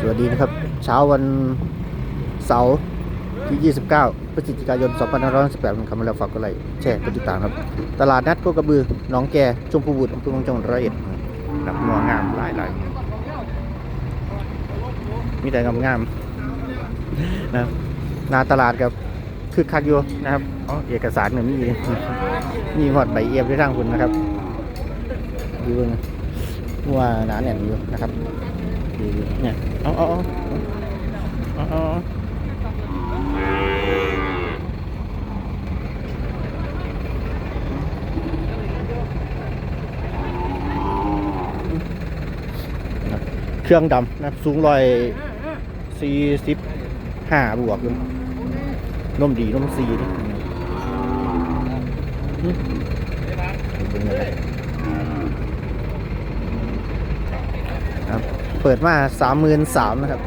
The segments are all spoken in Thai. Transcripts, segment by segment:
สวัสดีนะครับ เช้าวันเสาร์ที่ 29 พฤศจิกายน 2518คำมาแล้วฝากกดไลค์แชร์กดติดตามครับ ตลาดนัดโคกระบือหนองแกชมพูบุตรอำเภอเมืองจังหวัดร้อยเอ็ดนับงัวงามหลายหลายมีแต่งามงามนะนาตลาดกับคึกคักอยู่นะครับอ๋อเอกสารเนี่ยมีมีหอดใบเอียบด้วยทางคุณนะครับดูเบิ่งว่าหนาแน่นอยู่นะครับ คือเนี่ยเอาเอาเอาเอาเครื่องดำนะสูงร้อยสี่สิบห้าบวกเลยนมดีนมซีนี่ไงครับ เปิดมาสามหมื่นสามนะครับ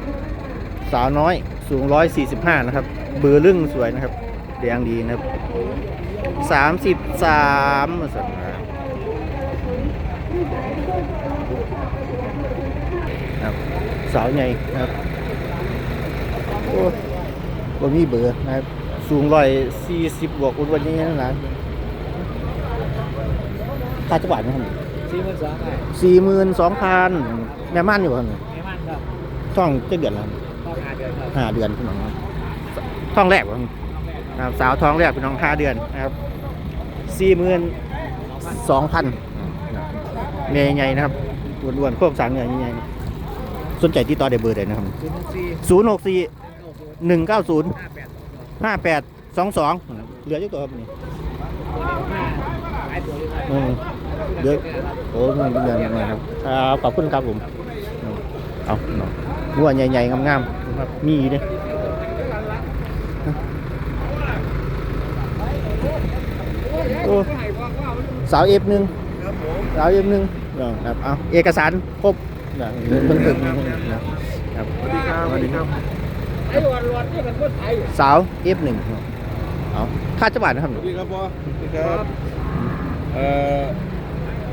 สาวน้อยสูงร้อยสี่สิบห้านะครับ เบอร์ลึ่งสวยนะครับแดงดีนะครับสามสิบสามสัตว์นะครับสาวใหญ่นะครับโอ้บ่มีเบอร์นะครับ สูงร้อยสี่สิบบวกอุดวันนี้นั่นนะค่าจังหวัดนะครับ สี่หมื่นสองไงสี่หมื่นสองพันแม่ม่านอยู่ครับไม่มั่นครับช่องเจ็ดเดือนแล้วต้องหาเดือนครับห้าเดือนพี่น้องท้องแรกวะครับสาวท้องแรกพี่น้องห้าเดือนนะครับสี่หมื่นสองพันเมย์ใหญ่นะครับอ้วนๆโครงสร้างเนื้อใหญ่ๆสนใจที่ต่อได้เบอร์ใดนะครับศูนย์หกสี่ศูนย์หกสี่หนึ่งเก้าศูนย์ห้าแปดห้าแปดสองสองเหลือเยอะตัวครับนี่หลา ยตัวเลยครับอืมเยอะโอ้เงินเงินเงินครับครับขอบคุณครับผมเอาเนาะนัวใหญ่ๆงามๆครับมีเด้อโอ้สาวเอฟหนึ่งสาวเอฟหนึ่งเนาะครับเอาเอกสารครบนะเบิ่งถึงนะครับสวัสดีครับสวัสดีครับไอ้วันวันนี่มันคนไทยสาวเอฟหนึ่งเอาค่าจังหวัดนะครับสวัสดีครับพ่อสวัสดีครับ เอ่อ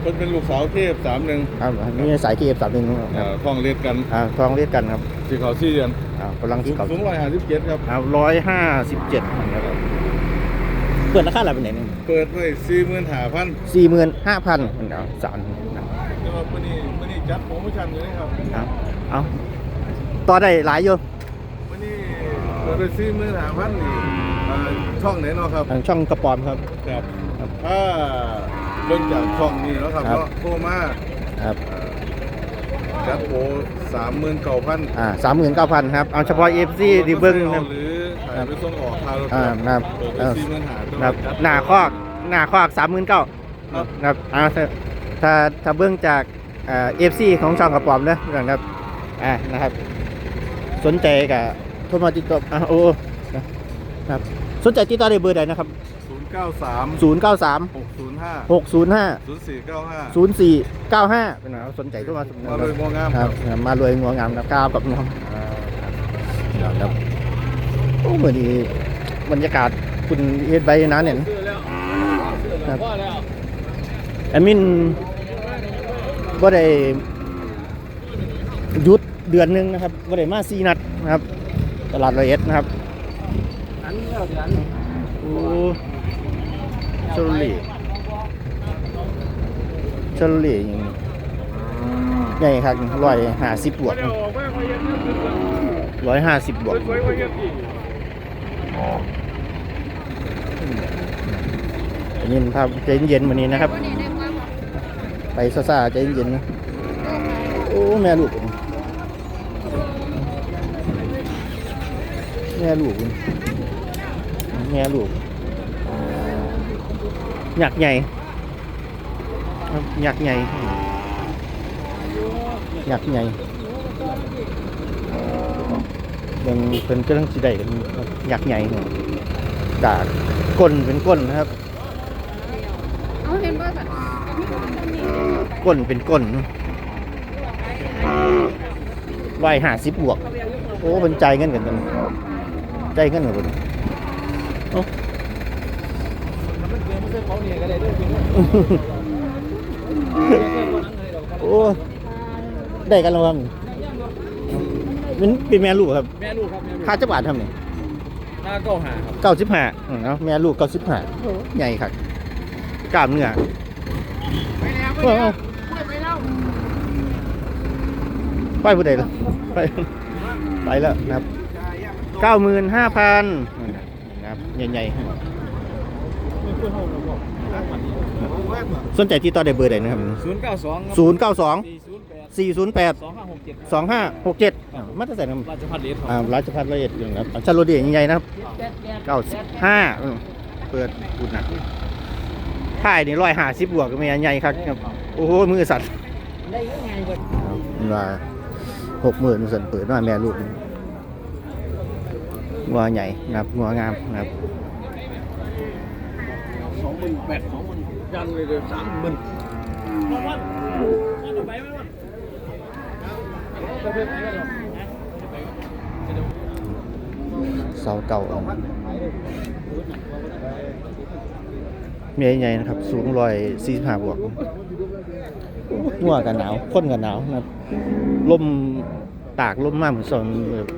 คนเป็นลูกสาวเทพสามหนึ่งครับนี่สายที่เอฟสามหนึ่งคเอ่รับอท่องเรียนกันอ่าทองเรียกกันครับสีขาวสี่เดือนอ่ากำลังสูงเก่าสูงร้อยห้าสิบเจ็ดครับเอาร้อยห้าสิบเจ็ดนะครับเปิดราคาอะไรเป็นไหนเนี่ยเปิดไว้สี่หมื่นห้าพันสี่หมื่นห้าพันเอาสามนะแต่ว่ามื่อนี้มื่อนี้จัดโปรโมชั่นอยู่นะครับเอาเอาต่อได้หลายอยู่มื่อนี้เปิดไว้สี่หมื่นห้าพันนี่เอ่อช่องไหนเนาะครับทางช่องกระปอมครับครับ ถ้าเริ่มจากช่องนี้แล้วครับครับก็โทรมาครับจัดโปรสามหมื่นเก้าพันอ่าสามหมื่นเก้าพันครับ เอาเฉพาะเอฟซีดีเบิ้งนะ หรือขายไปส่งออกคารถอ่าครับเปิดไว้เออสี่หมื่นห้าครับหน้าคอกหน้าคอกสามหมื่นเก้าครับครับเอาถ้าถ้าถ้าเบิ้งจากเอฟซีของช่องกระปอมเนอะนะครับอ่านะครับ สนใจกับโทรมาติดต่ออ่าโอ้นะครับ สนใจติดต่อได้เบอร์ใดนะครับศูนย์ เก้าสามศูนย์เก้าสามหกศูนย์ห้าหกศูนย์ห้าศูนย์สี่เก้าห้าศูนย์สี่เก้าห้าเป็นไงครับสนใจก็มามาเลยมองงามคครัรับ บ มารวยงัวงามนะก้าวกับน้องครับโอ้เหมือนดีบรรยากาศคุณเฮ็ดใบนะเนี่ยซื้อแล้วครับพ่อแล้วแอดมินบ่ได้หยุดเดือนหนึงนะครับบ่ได้มาซีนัดนะครับ ตลาดร้อยเอ็ดนะครับ อันนี้แล้วเดือนโอ้เชลลี่เชลลี่อย่างนี้ใหญ่ครับร้อยห้าสิบบวกร้อยห้าสิบบวกเยังอีกอันนี้ภาพใจเย็นๆวันนี้นะครับ ไปซ่าๆใจเย็นๆนะโอ้แม่ลูกแม่ลูกแม่ลูก หยักใหญ่ครับหยักใหญ่หยักใหญ่ยังเป็นกำลังสิได้กันครับหยักใหญ่ดากก้นเป็นก้นนะครับเอาเห็นบ่แบบก้นเป็นก้นวัยห้าสิบบวก โอ้เป็นใจายเงินกันกันใจายเงินกันกันมัน เกินไม่ใช่เขาเนี่ยก็ได้ด้วยจริงโอ้ได้กันแล้วครับมันเป็นแม่ลูกครับ แม่ลูกครับแม่ลูกค่าจักบาททำเนี่ยหน้าเก้าหาครับเก้าสิบห้าเนาะแม่ลูกเก้าสิบห้าใหญ่ครับกล้ามเนื้อไปแล้วเออไปแล้วไปผู้ใดล่ะไปไปแล้วนะครับเก้าหมื่นห้าพันนะครับใหญ่ๆ สนใจที่ต่อได้เบอร์ใดนะครับ ศูนย์เก้าสองศูนย์เก้าสองสี่ศูนย์แปดสี่ศูนย์แปดสองห้าหกเจ็ดสองห้าหกเจ็ดมาตรฐานครับราชพัฒน์เดชคอ่ารับราชพัฒน์ละเอียดอย่างนะครับอันชาโรเดียใหญ่ๆนะครับเก้าห้าเปิดพูดหนักถ่ายนี่ร้อยห้าสิบบวกก็ไม่ใหญ่ครับครับ โอ้โห มือสั่นได้ยังไงเบิดมันว่าหกหมื่นสั่นเปิดมาแม่ลูกงัวใหญ่นะครับงัวงามนะครับสอง หมื่นแปดสองหมื่นยันเลยเดี๋ยวสามหมื่นวันวันไปไหมวันเสาเก่าเมียใหญ่นะครับ สูงร้อยสี่สิบห้าบวกงัวกันหนาวคนกันหนาวนะครับลมตากลมมากเหมือนสอนแบบ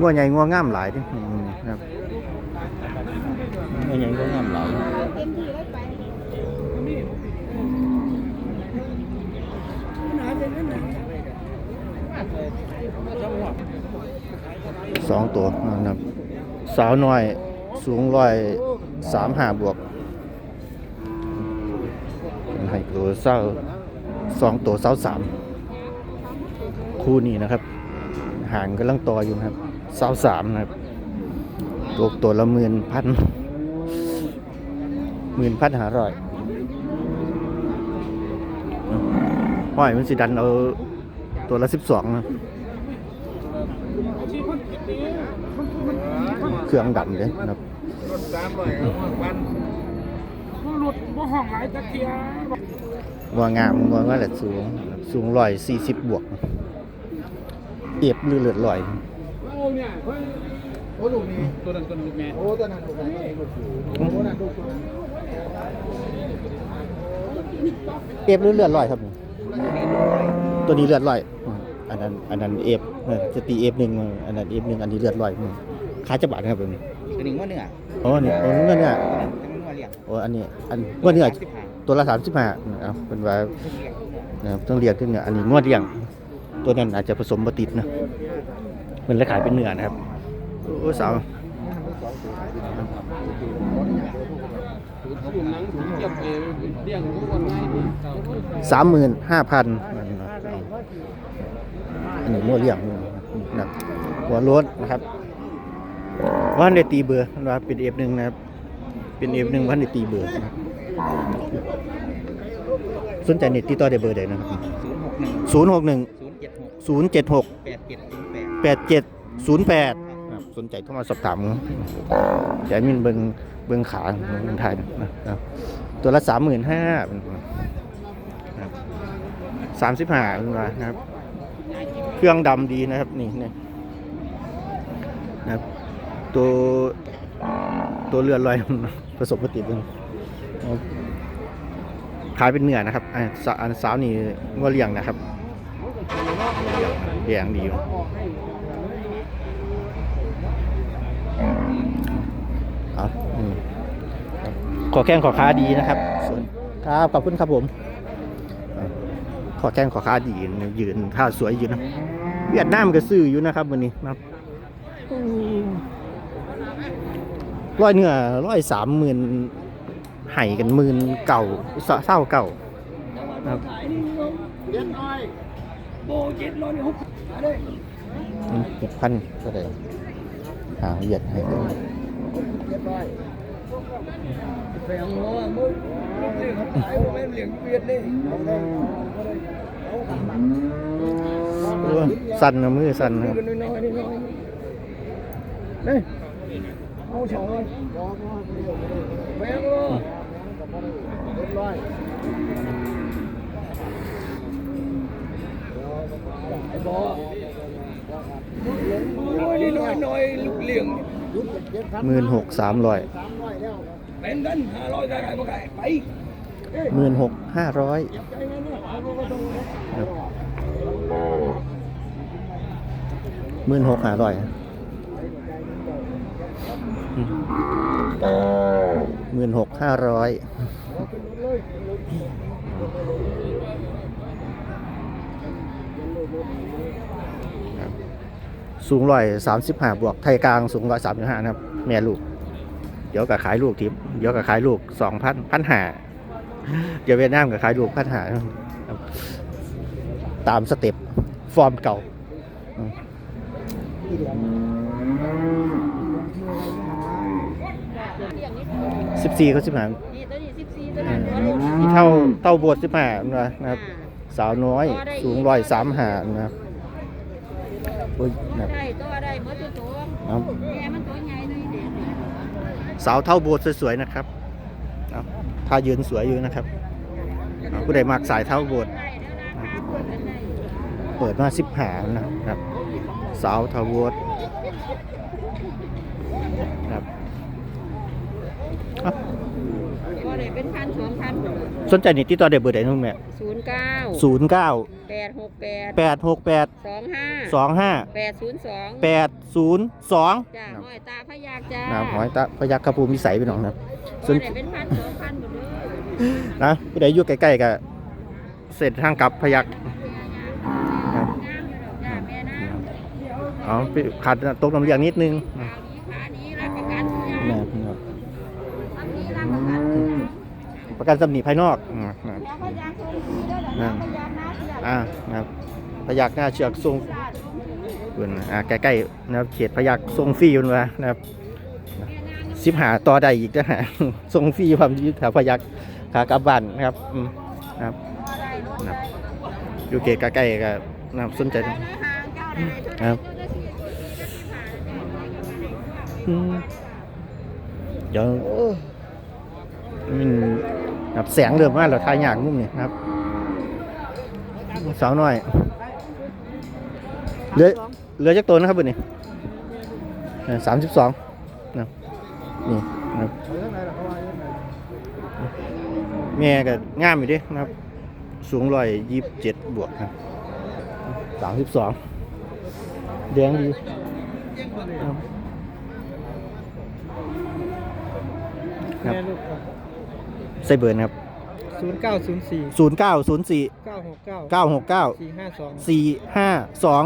งัวใหญ่งัวง่ามหลายเดิอืมนะครับ งัวใหญ่งัวงามหลายสองตัวนะครับ สาวน้อยสูงร้อยสามห้าบวกให้ตัวเศร้าสองตัวเศร้าสามคู่นี้นะครับ ห่างกำลังต่ออยู่นะครับเศร้าสามนะครับตัวตัวละหมื่นพัน หมื่นพันหาร้อยห้อยมันสิดันเอาตัวละสิบสองนะเครื่องดำเลยนะครับรถสามร้อยเอาวันรถบ่ห้องหลายตะเกียบงัวงามงัวงามแหละสูง สูงร้อยสี่สิบบวก เอียบหรือเลือดลอยโอ้เนี่ยเพิ่นโอ้ลูกนี่ตัวนั้นตัวนั้นลูกแม่โอ้ตัวนั้นลูกแม่โอ้นั่นลูก เอฟหรือเลือดลอยครับนี่ตัวนี้เลือดลอยอืมอันนั้นอันนั้นเอฟเออจะตีเอฟหนึ่งอันนั้นเอฟหนึ่งอันนี้เลือดลอยอืมขาจะบาดนะครับแบบนี้ตัวนี้ว่าเนื้ออ๋อนี่โอ้เงินเนี่ยตัวนี้ว่าเลี้ยงโอ้อันนี้อันงวดเนี่ยตัวละสามสิบห้าเอาเป็นว่านะครับต้องเรียกขึ้นเนี่ยอันนี้งวดเรียง ตัวนั้นอาจจะผสมบติดนะมันเลยขายเป็นเนื้อนะครับโอ้สาว สามหมื่นห้าพันอันนี้มั่วเรี่ยงนะครับหัวโล้นนะครับว่าในได้ตีเบอร์มันว่าเป็นเอฟหนึ่งนะครับ เป็นเอฟหนึ่งว่าในได้ตีเบอร์สนใจเน็ตติดต่อได้เบอร์ใดนะครับศูนย์หกหนึ่งศูนย์หกหนึ่งศูนย์เจ็ดหกศูนย์เจ็ดหกแปดเจ็ดศูนย์แปดแปดเจ็ดศูนย์แปดสนใจโทรมาสอบถามแต่มินเบิงเบิงขาเบิงไทยนะครับ ตัวละสามหมื่นห้าสามสิบห้านะครับ เครื่องดำดีนะครับนี่นี่นะครับ ตัวตัวเลือลอยผสมปฏิบัติขายเป็นเนื้อนะครับอ่าสาอันสาวนี่ว่าเลี้ยงนะครับเลี้ยงดีอยู่เอาอืม ขอแข้งขอขาดีนะครับส่วนครับขอบคุณครับผมอ่าขอแข้งขอขาดียืนท่าสวยอยู่นะเวียดนามก็ซื้ออยู่นะครับวันนี้นะครับร้อยเนื้อร้อยสามหมื่นไห่กันหมื่นเก่าเศร้าเก่านะครับเจ็ดร้อยโบเจ็ดร้อยนี่หกอะไรหกพันก็ได้หาเหยียดให้กันเจ็ดร้อย แพงเนาะมึงเลี้ยงขายบ่แม่นเลี้ยงเวียดนี่เอาได้เอาโอ้สั่นนะมือสั่นนะครับกันน้อยๆน้อยๆนี่เอาสองร้อยแพงเนาะเจ็ดร้อยไอ้บ่น้อยน้อยน้อยเลี้ยง หมื่นหกสามร้อย เป็นกันห้าร้อยได้ไหมบ่ได้ไปหมื่นหกห้าร้อยหมื่นหกห้าร้อยหมื่นหกห้าร้อยสูงร้อยสามสิบห้าบวกไทยกลางสูงร้อยสามสิบห้านะครับ แม่ลูก เดี๋ยวกับขายลูกทิพย์เดี๋ยวกับขายลูกสองพันพันหาเดี๋ยวเวียดนามกับขายลูกพันหาครับตามสเต็ปฟอร์มเก่าสิบสี่เขาสิบห้านี่ตัวนี้สิบสี่ตัวนั้นตัวลูกเท่าเต้าบวชสิบห้านะครับ สาวน้อยสูงร้อยสามหานะครับโอ้ยนะครับได้ตัวได้เมื่อตัวตัวเอาแม่มันตัวใหญ่ เสาวเท่าโบสถ์สวยๆนะครับถ้าท่ายืนสวยอยู่นะครับผู้ใดมากสายเท่าโบสถ์ได้แล้วนะเปิดมาสิบหานะครับสาวเท่าโบสถ์ครับ ได้เป็นพันสองพันสนใจนี่ติดต่อได้เบอร์ใดนุ่นแม่ศูนย์เก้าศูนย์เก้าแปดหกแปดแปดหกแปดสองห้าสองห้าแปดศูนย์สองแปดศูนย์สองจ้าห้อยตาพยากจ้านะหอยตะพยักขภูมิวิสัยพี่น้องนะครับก็ได้เป็นพันสองพันหมดเลยนะผู้ใดอยู่ใกล้ๆกับเสร็จทางกลับพยักครับจ้าแม่นะเอาไปขาดตกน้ำเลี้ยงนิดนึง ประกันตำหนิภายนอกนะครับแล้วพยากทรงนี้ด้วยเหรอนะพยากนะเสียอ่านะครับพยักหน้าเชือกทรงเพิ่นอ่าใกล้ๆนะครับเขตพยักทรงฟรีอยู่นะนะครับสิบหาต่อได้อีกนะฮะ ทรงฟรีความอยืดแถวพยักขากลับบ้านนะครับอืมนะครับได้รถนะได้อยู่เขตใกล้ๆก็นะครับสนใจได้นะในห้างเจ้าได้ทุกครับอืมเดี๋ยวมั นแบบแสงเริ่มมาแล้วทายยากมุมนี่นะครับสาวน้อยเหลือเหลือจักตัวนะครับบอร์นี้สามสิบสองนะนี่นะครับแม่ก็งามอยู่เดินะครับ สูงร้อยยี่สิบเจ็ดบวกครับสามสิบสองแดงดีครับ ใส่เบอร์นะครับศูนย์เก้าศูนย์สี่ศูนย์เก้าศูนย์สี่เก้าหกเก้าเก้าหกเก้าสี่ห้าสองสี่ห้าสอง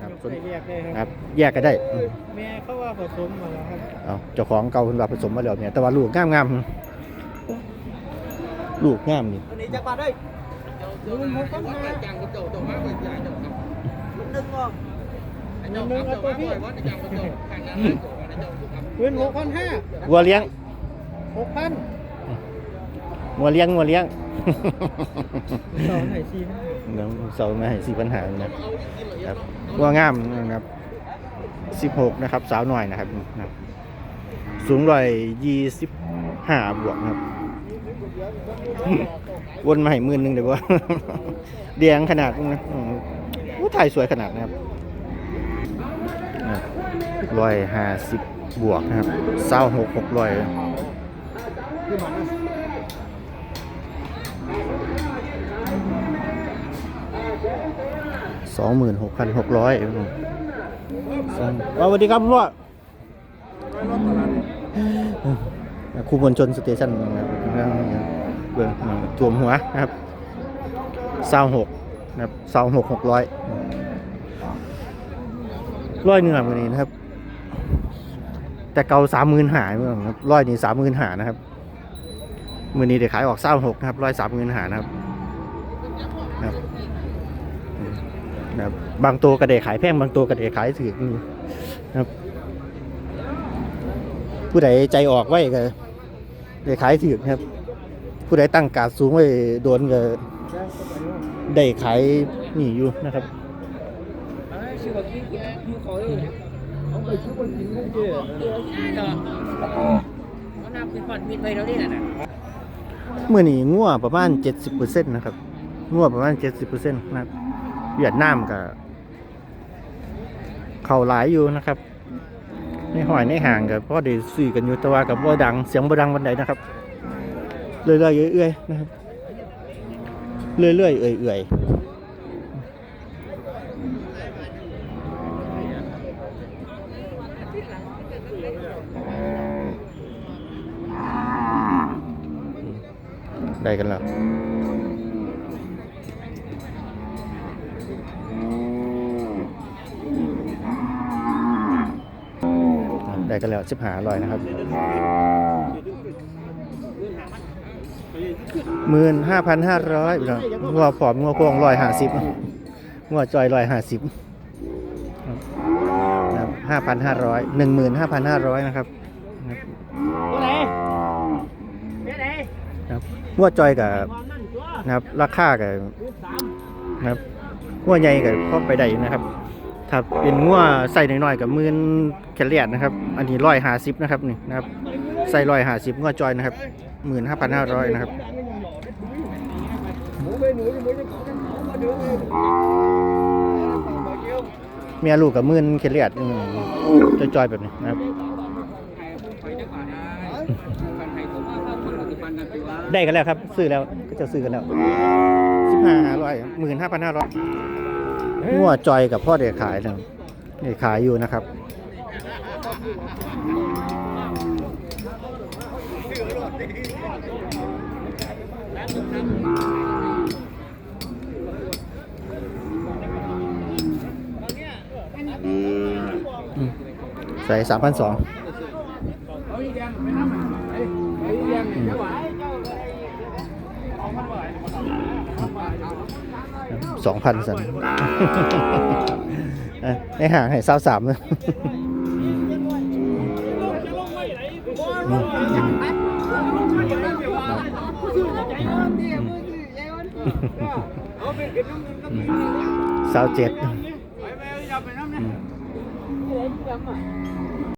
ครับไปแยกได้คครัรับบแยกก็ได้อืมแม่เขาว่าผสมมาแล้วครับเอาเจ้าของเก่าเพิ่นว่าผสมมาแล้วเนี่ยแต่ว่าลูกงามงามๆลูกงามนี่ อันนี้จะมาได้ดูมันเขาต้องมาจังกระโดดมากเลยใหญ่จังครับนึงอะนึงอะตัวพี่พื้นหกพันห้าวัวเลี้ยงหกพัน วัวเลี้ยงวัวเลี้ยงสองไหนสี่เดี๋ยวเสามาให้สี่ปัญหานะครับวัวงามนะครับสิบหกนะครับ สาวหน่อยนะครับนะครับสูงร้อยยี่สิบห้าบวกนะครับ วนมาให้หมื่นหนึ่งเดี๋ยวว่าเดียงขนาดนะอืมอู้ถ่ายสวยขนาดนะครับร้อยห้าสิบบวกนะครับเศร้าหกหกร้อย สองหมื่นหกพันหกร้อยสวัสดีครับพ่อคูมวลชนสเตชันนะครับเบื้องถ่วมหัวนะครับเศร้าหกนะครับเศร้าหกหกร้อยร้อยหนึ่งแบบนี้นะครับ แต่เก่าสามหมื่นหายเมื่อครับร้อยนี่สามหมื่นหานะครับมือนี้เดี๋ยวขายออกเศร้าหกนะครับร้อยสามหมื่นหานะครับนะครับ นะครับบางตัวกระเดขายแพงบางตัวกระเดขายถือนะครับ ผู้ใดใจออกไว้ก็ได้ขายถือนะครับ ผู้ใดตั้งการดสูงไว้โดนก็ได้ขายนี่อยู่นะครับชื่อว่ากี้ยูขอเลยเอาไปชื่อว่ากินไม่เจอเขานำไปผ่อนมิดไปแล้วนี่แหละนะเมื่อนี้งัวประมาณ 70%นะครับงัวประมาณ 70%นะครับ เวียดนามกับเข่าหลายอยู่นะครับในห้อยในห่างกับพ่อเดซื้อกันอยู่ตะว่ากับบ่ดังเสียงบดังวันไหนนะครับ เรื่อยๆเอื่อยๆนะครับเรื่อยๆเอื่อยๆได้กันแล้ว กันแล้วชิบหาอร่อยนะครับหมื่นห้าพันห้าร้อยงัวผอมงัวโค้งร้อยห้าสิบงัวจอยร้อยห้าสิบห้าพันห้าร้อยหนึ่งหมื่นห้าพันห้าร้อยนะครับครับงัวจอยกับนะครับ ราคากับนะครับงัวใหญ่กับพอไปได้อยู่นะครับ ถ้าเป็นงัวใส่หน้อยๆกับมื่นแคลเรียดนะครับ อันนี้ร้อยห้าสิบนะครับนี่นะครับ ใส่ร้อยห้าสิบงัวจอยนะครับหมื่นห้าพันห้าร้อยนะครับเมียลูกกับมื่นแคลเรียดอืมจอยแบบนี้นะครับ ได้กันแล้วครับ ซื้อแล้วก็จะซื้อกันแล้วสิบห้าห้าร้อยหมื่นห้าพันห้าร้อย งัวจอยกับพ่อเด็กขายนะเด็กขายอยู่นะครับใส่สามพันสอง สองพันสันเอ้ยในห่างให้สาวสามเลยสาวเจ็ด